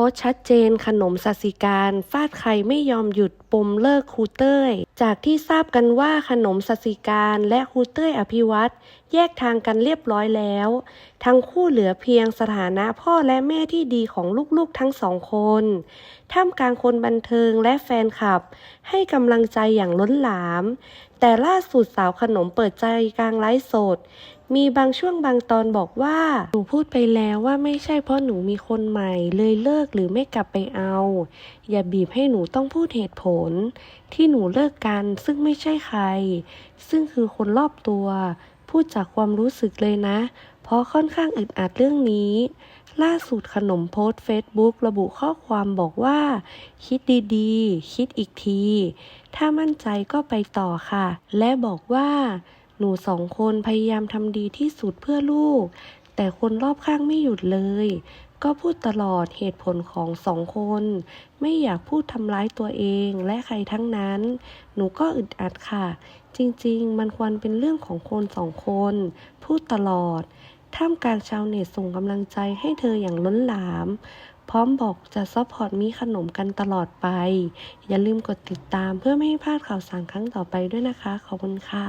พสต์ชัดเจนขนมสัสิการฟาดใครไม่ยอมหยุดปมเลิกครูเต้ย จากที่ทราบกันว่าขนมสัสิการและครูเต้ยอภิวัตรแยกทางกันเรียบร้อยแล้ว ทั้งคู่เหลือเพียงสถานะพ่อและแม่ที่ดีของลูกๆทั้งสองคนท่ามกลางคนบันเทิงและแฟนคลับ ให้กำลังใจอย่างล้นหลาม แต่ล่าสุดสาวขนมเปิดใจกลางไลฟ์สด มีบางช่วงบางตอนบอกว่า หนูพูดไปแล้วว่าไม่ใช่เพราะหนูมีคนใหม่ เลยเลิกหรือไม่กลับไปเอา อย่าบีบให้หนูต้องพูดเหตุผล ที่หนูเลิกกันซึ่งไม่ใช่ใคร ซึ่งคือคนรอบตัว พูดจากความรู้สึกเลยนะ เพราะค่อนข้างอึดอัดเรื่องนี้ ล่าสุดขนมโพสต์เฟซบุ๊กระบุข้อความบอกว่า คิดดีๆ คิดอีกที ถ้ามั่นใจก็ไปต่อค่ะ และบอกว่า หนูสองคนพยายามทำดีที่สุดเพื่อลูก แต่คนรอบข้างไม่หยุดเลย ก็พูดตลอดเหตุผลของสองคน ไม่อยากพูดทำร้ายตัวเองและใครทั้งนั้น หนูก็อึดอัดค่ะ จริงๆ มันควรเป็นเรื่องของคนสองคน พูดตลอด ท่ามกลางชาวเน็ตส่งกำลังใจให้เธออย่างล้นหลาม พร้อมบอกจะซัพพอร์ตมีขนมกันตลอดไป อย่าลืมกดติดตามเพื่อไม่ให้พลาดข่าวสารครั้งต่อไปด้วยนะคะ ขอบคุณค่ะ